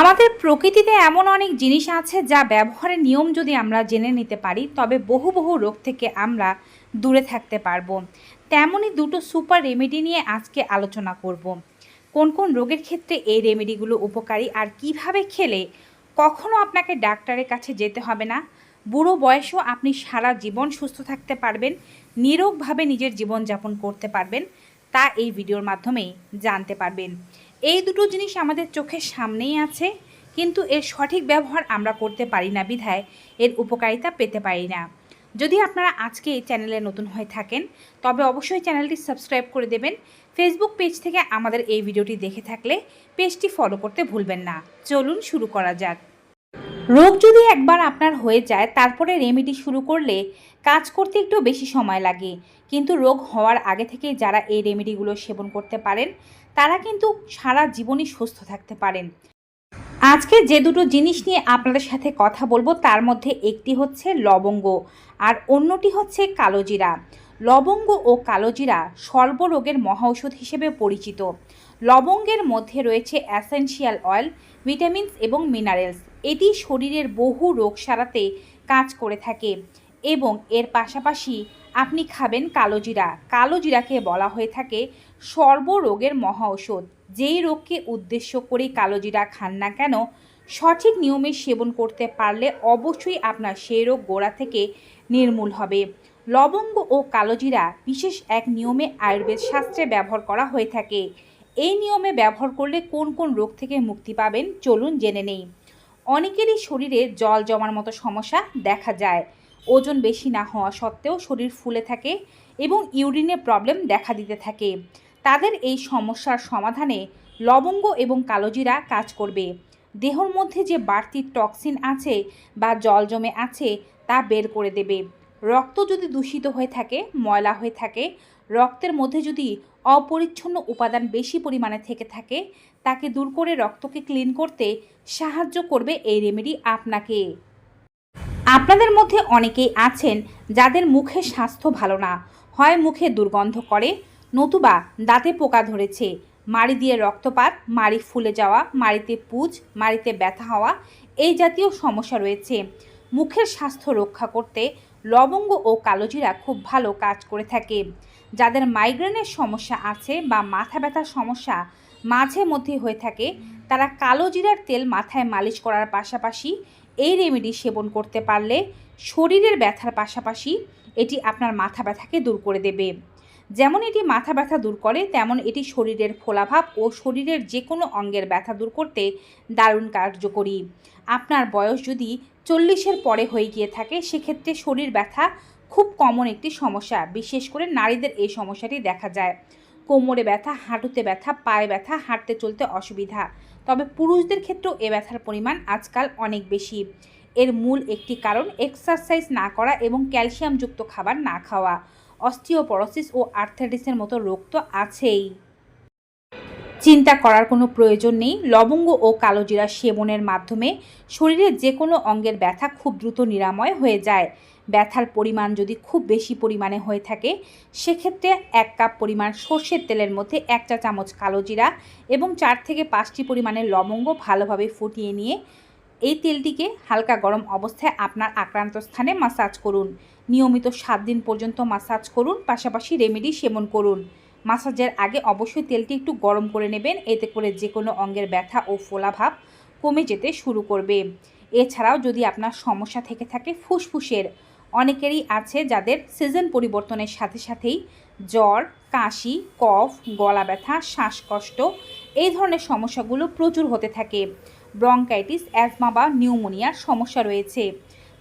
আমাদের প্রকৃতিতে এমন অনেক জিনিস আছে যা ব্যবহারের নিয়ম যদি আমরা জেনে নিতে পারি, তবে বহু বহু রোগ থেকে আমরা দূরে থাকতে পারব। তেমনই দুটো সুপার রেমেডি নিয়ে আজকে আলোচনা করব। কোন কোন রোগের ক্ষেত্রে এই রেমেডিগুলো উপকারী আর কীভাবে খেলে কখনো আপনাকে ডাক্তারের কাছে যেতে হবে না? বুড়ো বয়সেও আপনি সারা জীবন সুস্থ থাকতে পারবেন, নিরোগভাবে নিজের জীবনযাপন করতে পারবেন, তা এই ভিডিওর মাধ্যমেই জানতে পারবেন। এই দুটো জিনিস আমাদের চোখের সামনেই আছে, কিন্তু এর সঠিক ব্যবহার আমরা করতে পারি না বিধায়, এর উপকারিতা পেতে পারি না। যদি আপনারা আজকে এই চ্যানেলে নতুন হয়ে থাকেন, তবে অবশ্যই চ্যানেলটি সাবস্ক্রাইব করে দেবেন। ফেসবুক পেজ থেকে আমাদের এই ভিডিওটি দেখে থাকলে পেজটি ফলো করতে ভুলবেন না। চলুন শুরু করা যাক। রোগ যদি একবার আপনার হয়ে যায়, তারপরে রেমেডি শুরু করলে কাজ করতে একটু বেশি সময় লাগে। কিন্তু রোগ হওয়ার আগে থেকে যারা এই রেমেডিগুলো সেবন করতে পারেন তারা কিন্তু সারা জীবনই সুস্থ থাকতে পারেন। আজকে যে দুটো জিনিস নিয়ে আপনাদের সাথে কথা বলব, তার মধ্যে একটি হচ্ছে লবঙ্গ আর অন্যটি হচ্ছে কালোজিরা লবঙ্গ ও কালোজিরা সর্বরোগের মহাঔষধ হিসেবে পরিচিত। লবঙ্গের মধ্যে রয়েছে অ্যাসেনশিয়াল অয়েল, ভিটামিনস এবং মিনারেলস। এটি শরীরের বহু রোগ সারাতে কাজ করে থাকে এবং এর পাশাপাশি আপনি খাবেন কালোজিরা কালোজিরাকে বলা হয়ে থাকে সর্বরোগের মহা ঔষধ। যেই রোগকে উদ্দেশ্য করে কালোজিরা খান না কেন, সঠিক নিয়মে সেবন করতে পারলে অবশ্যই আপনার সেই রোগ গোড়া থেকে নির্মূল হবে। লবঙ্গ ও কালোজিরা বিশেষ এক নিয়মে আয়ুর্বেদ শাস্ত্রে ব্যবহার করা হয়ে থাকে। এই নিয়মে ব্যবহার করলে কোন কোন রোগ থেকে মুক্তি পাবেন চলুন জেনে নেই। অনেকেরই শরীরে জল জমার মতো সমস্যা দেখা যায়। ওজন বেশি না হওয়া সত্ত্বেও শরীর ফুলে থাকে এবং ইউরিনের প্রবলেম দেখা দিতে থাকে। তাদের এই সমস্যার সমাধানে লবঙ্গ এবং কালোজিরা কাজ করবে। দেহর মধ্যে যে বাড়তি টক্সিন আছে বা জল জমে আছে তা বের করে দেবে। রক্ত যদি দূষিত হয়ে থাকে, ময়লা হয়ে থাকে, রক্তের মধ্যে যদি অপরিচ্ছন্ন উপাদান বেশি পরিমাণে থেকে থাকে, তাকে দূর করে রক্তকে ক্লিন করতে সাহায্য করবে এই রেমেডি আপনাকে। আপনাদের মধ্যে অনেকেই আছেন যাদের মুখে স্বাস্থ্য ভালো না, হয় মুখে দুর্গন্ধ করে নতুবা দাঁতে পোকা ধরেছে। মাড়ি দিয়ে রক্তপাত, মাড়ি ফুলে যাওয়া, মাড়িতে পুজ, মাড়িতে ব্যথা হওয়া, এই জাতীয় সমস্যা রয়েছে। মুখের স্বাস্থ্য রক্ষা করতে লবঙ্গ ও কালোজিরা খুব ভালো কাজ করে থাকে। যাদের মাইগ্রেনের সমস্যা আছে বা মাথা ব্যথার সমস্যা মাঝে মধ্যে হয়ে থাকে, তারা কালোজিরার তেল মাথায় মালিশ করার পাশাপাশি এই রেমেডি সেবন করতে পারলে শরীরের ব্যথার পাশাপাশি এটি আপনার মাথা ব্যথাকে দূর করে দেবে। যেমন এটি মাথা ব্যথা দূর করে, তেমন এটি শরীরের ফোলাভাব ও শরীরের যে কোনো অঙ্গের ব্যথা দূর করতে দারুণ কার্যকরী। আপনার বয়স যদি চল্লিশের পরে হয়ে গিয়ে থাকে, সেক্ষেত্রে শরীর ব্যথা খুব কমন একটি সমস্যা, বিশেষ করে নারীদের এই সমস্যাটি দেখা যায়। কোমরে ব্যথা, হাঁটুতে ব্যথা, পায়ে ব্যথা, হাঁটতে চলতে অসুবিধা। তবে পুরুষদের ক্ষেত্রেও এ ব্যথার পরিমাণ আজকাল অনেক বেশি। এর মূল একটি কারণ এক্সারসাইজ না করা এবং ক্যালসিয়ামযুক্ত খাবার না খাওয়া। অস্টিওপরোসিস ও আর্থাইটিসের মতো রোগ তো আছেই। চিন্তা করার কোনো প্রয়োজন নেই। লবঙ্গ ও কালোজিরা সেবনের মাধ্যমে শরীরের যে কোনো অঙ্গের ব্যথা খুব দ্রুত নিরাময় হয়ে যায়। ব্যথার পরিমাণ যদি খুব বেশি পরিমাণে হয়ে থাকে, সেক্ষেত্রে এক কাপ পরিমাণ সর্ষের তেলের মধ্যে এক চা চামচ কালোজিরা এবং চার থেকে পাঁচটি পরিমাণের লবঙ্গ ভালোভাবে ফুটিয়ে নিয়ে এই তেলটিকে হালকা গরম অবস্থায় আপনার আক্রান্ত স্থানে মাসাজ করুন। নিয়মিত সাত দিন পর্যন্ত মাসাজ করুন, পাশাপাশি রেমেডি সেবন করুন। মাসাজের আগে অবশ্যই তেলটি একটু গরম করে নেবেন, এতে করে যে কোনো অঙ্গের ব্যথা ও ফোলাভাব কমে যেতে শুরু করবে। এছাড়াও যদি আপনার সমস্যা থেকে থাকে ফুসফুসের, অনেকেরই আছে যাদের সিজন পরিবর্তনের সাথে সাথেই জ্বর, কাশি, কফ, গলা ব্যথা, শ্বাসকষ্ট, এই ধরনের সমস্যাগুলো প্রচুর হতে থাকে। ব্রঙ্কাইটিস, অ্যাজমা বা নিউমোনিয়ার সমস্যা রয়েছে।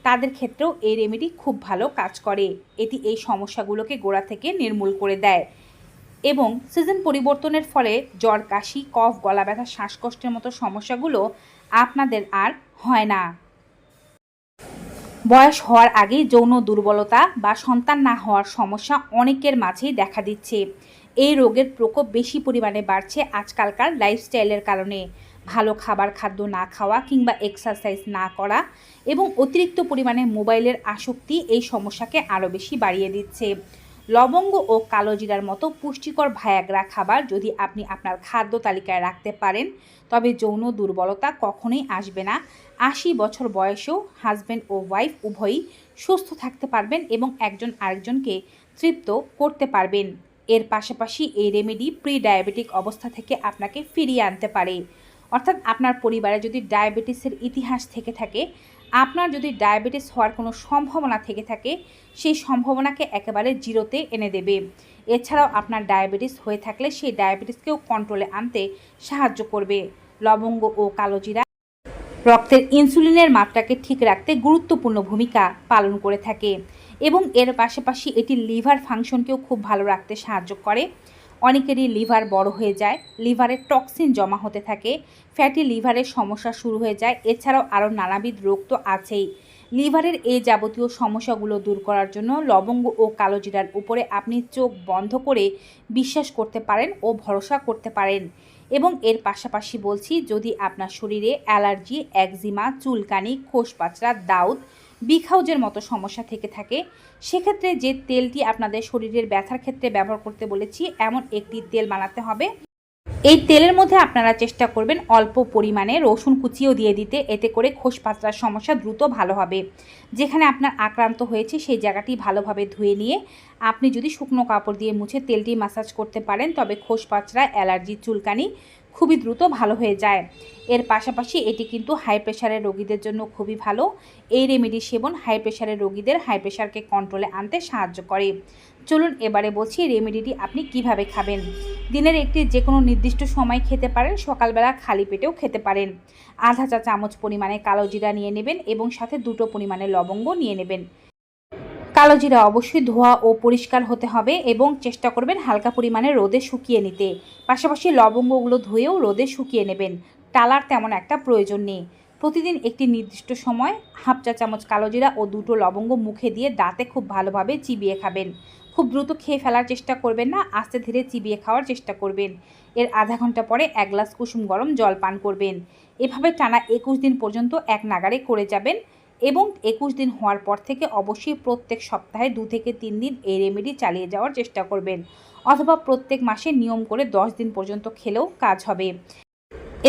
তাদের ক্ষেত্রেও এই রেমেডি খুব ভালো কাজ করে। এটি এই সমস্যাগুলোকে গোড়া থেকে নির্মূল করে দেয় এবং সিজন পরিবর্তনের ফলে জ্বর, কাশি, কফ, গলা ব্যথা, শ্বাসকষ্টের মতো সমস্যাগুলো আপনাদের আর হয় না। বয়স হওয়ার আগেই যৌন দুর্বলতা বা সন্তান না হওয়ার সমস্যা অনেকের মাঝেই দেখা দিচ্ছে। এই রোগের প্রকোপ বেশি পরিমাণে বাড়ছে আজকালকার লাইফস্টাইলের কারণে। ভালো খাবার খাদ্য না খাওয়া কিংবা এক্সারসাইজ না করা এবং অতিরিক্ত পরিমাণে মোবাইলের আসক্তি এই সমস্যাকে আরও বেশি বাড়িয়ে দিচ্ছে। লবঙ্গ ও কালোজিরার মতো পুষ্টিকর ভায়াগ্রা খাবার যদি আপনি আপনার খাদ্য তালিকায় রাখতে পারেন, তবে যৌন দুর্বলতা কখনোই আসবে না। আশি বছর বয়সেও হাজব্যান্ড ও ওয়াইফ উভয়ই সুস্থ থাকতে পারবেন এবং একজন আরেকজনকে তৃপ্ত করতে পারবেন। এর পাশাপাশি এই রেমেডি প্রি ডায়াবেটিক অবস্থা থেকে আপনাকে ফিরিয়ে আনতে পারে। অর্থাৎ আপনার পরিবারে যদি ডায়াবেটিসের ইতিহাস থেকে থাকে, আপনার যদি ডায়াবেটিস হওয়ার কোনো সম্ভাবনা থেকে থাকে, সেই সম্ভাবনাকে একেবারে জিরোতে এনে দেবে। এছাড়াও আপনার ডায়াবেটিস হয়ে থাকলে সেই ডায়াবেটিসকেও কন্ট্রোলে আনতে সাহায্য করবে। লবঙ্গ ও কালোজিরা রক্তের ইনসুলিনের মাত্রাকে ঠিক রাখতে গুরুত্বপূর্ণ ভূমিকা পালন করে থাকে এবং এর পাশাপাশি এটি লিভার ফাংশনকেও খুব ভালো রাখতে সাহায্য করে। অনেকেরই লিভার বড় হয়ে যায়, লিভারে টক্সিন জমা হতে থাকে, ফ্যাটি লিভারের সমস্যা শুরু হয়ে যায়, এছাড়াও আরও নানাবিধ রোগ তো আছেই। লিভারের এই যাবতীয় সমস্যাগুলো দূর করার জন্য লবঙ্গ ও কালোজিরার উপরে আপনি চোখ বন্ধ করে বিশ্বাস করতে পারেন ও ভরসা করতে পারেন। এবং এর পাশাপাশি বলছি, যদি আপনার শরীরে অ্যালার্জি, একজিমা, চুলকানি, খোসপাচড়া, দাউদ বিখাউজের মতো সমস্যা থেকে থাকে। সেক্ষেত্রে যে তেলটি আপনাদের শরীরের ব্যথার ক্ষেত্রে ব্যবহার করতে বলেছি, এমন একটি তেল বানাতে হবে। এই তেলের মধ্যে আপনারা চেষ্টা করবেন অল্প পরিমাণে রসুন কুচিও দিয়ে দিতে। এতে করে খোসপাতলার সমস্যা দ্রুত ভালো হবে। যেখানে আপনার আক্রান্ত হয়েছে, সেই জায়গাটি ভালোভাবে ধুয়ে নিয়ে আপনি যদি শুকনো কাপড় দিয়ে মুছে তেলটি মাসাজ করতে পারেন, তবে খোসপাচড়া অ্যালার্জি, চুলকানি খুবই দ্রুত ভালো হয়ে যায়। এর পাশাপাশি এটি কিন্তু হাই প্রেশারের রোগীদের জন্য খুবই ভালো। এই রেমেডি সেবন হাই প্রেশারের রোগীদের হাই প্রেশারকে কন্ট্রোলে আনতে সাহায্য করে। চলুন এবারে বলছি রেমেডিটি আপনি কীভাবে খাবেন? দিনের একটি যে কোনো নির্দিষ্ট সময় খেতে পারেন, সকালবেলা খালি পেটেও খেতে পারেন। আধা চা চামচ পরিমাণে কালো জিরা নিয়ে নেবেন এবং সাথে দুটো পরিমাণে লবঙ্গ নিয়ে নেবেন। কালো জিরা অবশ্যই ধোয়া ও পরিষ্কার হতে হবে এবং চেষ্টা করবেন হালকা পরিমাণে রোদে শুকিয়ে নিতে। পাশাপাশি লবঙ্গগুলো ধুয়েও রোদে শুকিয়ে নেবেন। টালার তেমন একটা প্রয়োজন নেই। প্রতিদিন একটি নির্দিষ্ট সময় হাফ চা চামচ কালো জিরা ও দুটো লবঙ্গ মুখে দিয়ে দাঁতে খুব ভালোভাবে চিবিয়ে খাবেন। খুব দ্রুত খেয়ে ফেলার চেষ্টা করবেন না, আস্তে ধীরে চিবিয়ে খাওয়ার চেষ্টা করবেন। এর আধা ঘণ্টা পরে এক গ্লাস কুসুম গরম জল পান করবেন। এভাবে টানা একুশ দিন পর্যন্ত এক নাগারে করে যাবেন। এবং একুশ দিন হওয়ার পর থেকে অবশ্যই প্রত্যেক সপ্তাহে দু থেকে তিন দিন এই রেমেডি চালিয়ে যাওয়ার চেষ্টা করবেন। অথবা প্রত্যেক মাসে নিয়ম করে দশ দিন পর্যন্ত খেলেও কাজ হবে।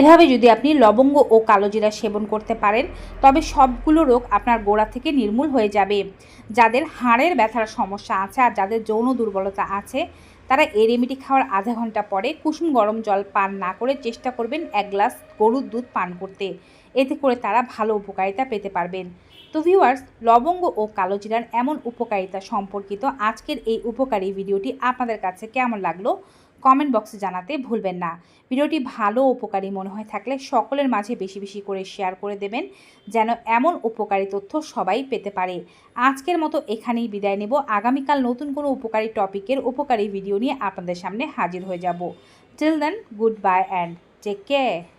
এভাবে যদি আপনি লবঙ্গ ও কালোজিরা সেবন করতে পারেন, তবে সবগুলো রোগ আপনার গোড়া থেকে নির্মূল হয়ে যাবে। যাদের হাড়ের ব্যথার সমস্যা আছে আর যাদের যৌন দুর্বলতা আছে তারা এই রেমেডি খাওয়ার আধা ঘণ্টা পরে কুসুম গরম জল পান না করে চেষ্টা করবেন এক গ্লাস গরুর দুধ পান করতে। এতে করে তারা ভালো উপকারিতা পেতে পারবেন। তো ভিউয়ার্স লবঙ্গ ও কালোজিরার এমন উপকারিতা সম্পর্কিত আজকের এই উপকারী ভিডিওটি আপনাদের কাছে কেমন লাগল? কমেন্ট বক্সে জানাতে ভুলবেন না। ভিডিওটি ভালো উপকারী মনে হয় থাকলে সকলের মাঝে বেশি বেশি করে শেয়ার করে দেবেন, যেন এমন উপকারী তথ্য সবাই পেতে পারে। আজকের মতো এখানেই বিদায় নেব। আগামীকাল নতুন কোনো উপকারী টপিকের উপকারী ভিডিও নিয়ে আপনাদের সামনে হাজির হয়ে যাব। Till then good bye and take care